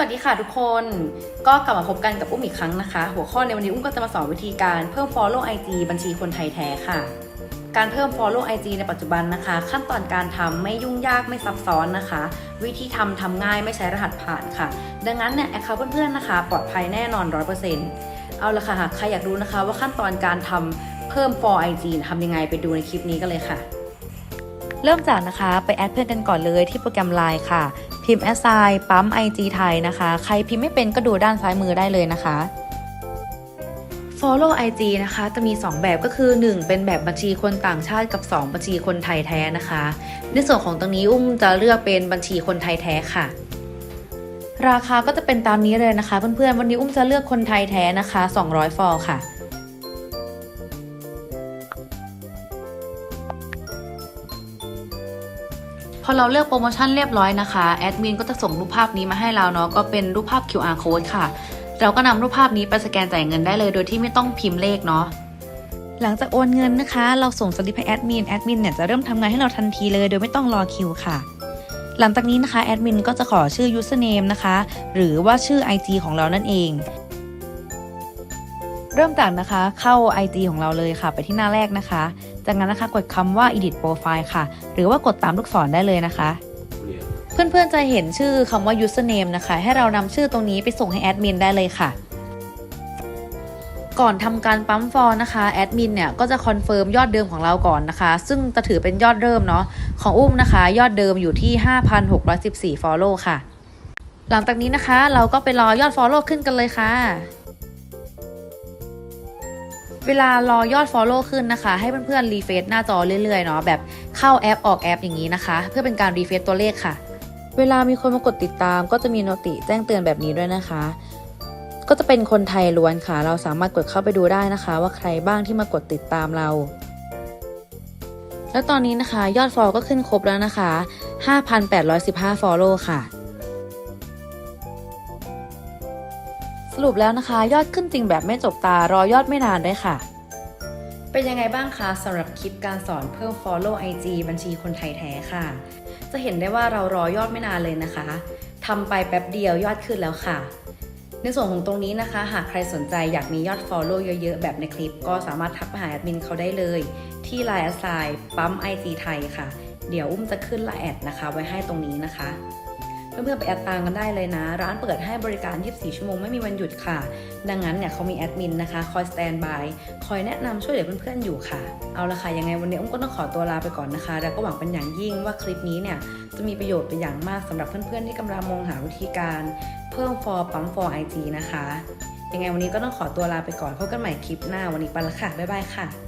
วัสดีค่ะทุกคนก็กลับมาพบกันกับอุ้มอีกครั้งนะคะ หัวข้อในวันนี้อุ้มก็จะมาสอนวิธีการเพิ่ม follow IG บัญชีคนไทยแท้ค่ะ การเพิ่ม follow IG ในปัจจุบันนะคะ ขั้นตอนการทำไม่ยุ่งยากไม่ซับซ้อนนะคะ วิธีทำทำง่ายไม่ใช้รหัสผ่านค่ะ ดังนั้นเนี่ยแอคเคาท์เพื่อนๆนะคะ ปลอดภัยแน่นอน 100%เอาละค่ะหากใครอยากรู้นะคะ ว่าขั้นตอนการทำเพิ่ม for IG ทำยังไงไปดูในคลิปนี้กันเลยค่ะเริ่มจากนะคะไปแอดเพื่อนกันก่อนเลยที่โปรแกรม Line ค่ะ พิมพ์ s i ปั๊ม IG ไทยนะคะ ใครพิมพ์ไม่เป็นก็ดูด้านซ้ายมือได้เลยนะคะ Follow IG นะคะ จะมี 2 แบบก็คือ 1 เป็นแบบบัญชีคนต่างชาติกับ 2 บัญชีคนไทยแท้นะคะ ในส่วนของตรงนี้อุ้มจะเลือกเป็นบัญชีคนไทยแท้ค่ะ ราคาก็จะเป็นตามนี้เลยนะคะ เพื่อนๆวันนี้อุ้มจะเลือกคนไทยแท้นะคะ 200 ฟอลค่ะ อเราเลือกโปรโมชั่นเรียบร้อยนะคะแอดมินก็จะส่งรูปภาพนี้มาให้เราเนาะก็เป็นรูปภาพ QR code ค่ะ เราก็นำรูปภาพนี้ไปสแกนจ่ายเงินได้เลย โดยที่ไม่ต้องพิมพ์เลขเนาะหลังจากโอนเงินนะคะ เราส่งสลิปให้แอดมินแอดมินเนี่ยจะเริ่มทำงานให้เราทันทีเลย โดยไม่ต้องรอคิวค่ะ หลังจากนี้นะคะแอดมินก็จะขอชื่อ username นะคะ หรือว่าชื่อ IG ของเรานั่นเอง เริ่มจากนะคะเข้า IG ของเราเลยค่ะ ไปที่หน้าแรกนะคะ จากนั้นนะคะกดคำว่า edit profile ค่ะ หรือว่ากดตามลูกศรได้เลยนะคะ เพื่อนๆจะเห็นชื่อคำว่า username นะคะ ให้เรานำชื่อตรงนี้ไปส่งให้แอดมินได้เลยค่ะ ก่อนทำการปั๊มฟอร์นะคะแอดมินเนี่ยก็จะคอนเฟิร์มยอดเดิมของเราก่อนนะคะ ซึ่งจะถือเป็นยอดเริ่มเนาะของอุ้มนะคะ ยอดเดิมอยู่ที่ 5,614 follow ค่ะ หลังจากนี้นะคะ เราก็ไปรอยอด follow ขึ้นกันเลยค่ะ เวลารอยอด follow ขึ้นนะคะ ให้เพื่อนๆรีเฟซหน้าจอเรื่อยๆเนาะแบบเข้าแอปออกแอปอย่างนี้นะคะ เพื่อเป็นการรีเฟซตัวเลขค่ะ เวลามีคนมากดติดตาม ก็จะมีโนติแจ้งเตือนแบบนี้ด้วยนะคะ ก็จะเป็นคนไทยล้วนค่ะ เราสามารถกดเข้าไปดูได้นะคะ ว่าใครบ้างที่มากดติดตามเราแล้วตอนนี้นะคะ ยอดฟอลก็ขึ้นครบแล้วนะคะ 5,815 follow ค่ะ รุปแล้วนะคะ ยอดขึ้นจริงแบบไม่จบตารอยอดไม่นานด้วยค่ะ เป็นยังไงบ้างคะสำหรับคลิปการสอนเพิ่ม follow IG บัญชีคนไทยแท้ค่ะ จะเห็นได้ว่าเรารอยอดไม่นานเลยนะคะทำไปแป๊บเดียวยอดขึ้นแล้วค่ะ ในส่วนของตรงนี้นะคะ หากใครสนใจอยากมียอด follow เยอะๆ แบบในคลิป ก็สามารถทักมาหาแอดมินเขาได้เลย ที่ Line แอดปั๊ม IG ไทยค่ะ เดี๋ยวอุ้มจะขึ้นไลน์แอดนะคะ ไว้ให้ตรงนี้นะคะ เพื่อนๆไปแอดตามกันได้เลยนะ ร้านเปิดให้บริการ 24 ชั่วโมงไม่มีวันหยุดค่ะ ดังนั้นเนี่ยเขามีแอดมินนะคะ คอยสแตนบายคอยแนะนำช่วยเหลือเพื่อนๆอยู่ค่ะ เอาละค่ะยังไงวันนี้อุ้มก็ต้องขอตัวลาไปก่อนนะคะ แล้วก็หวังเป็นอย่างยิ่งว่าคลิปนี้เนี่ยจะมีประโยชน์เป็นอย่างมากสำหรับเพื่อนๆที่กำลังมองหาวิธีการเพิ่ม for ปั๊ม for IG นะคะยังไงวันนี้ก็ต้องขอตัวลาไปก่อนพบกันใหม่คลิปหน้าวันนี้ไปละค่ะบ๊ายบายค่ะ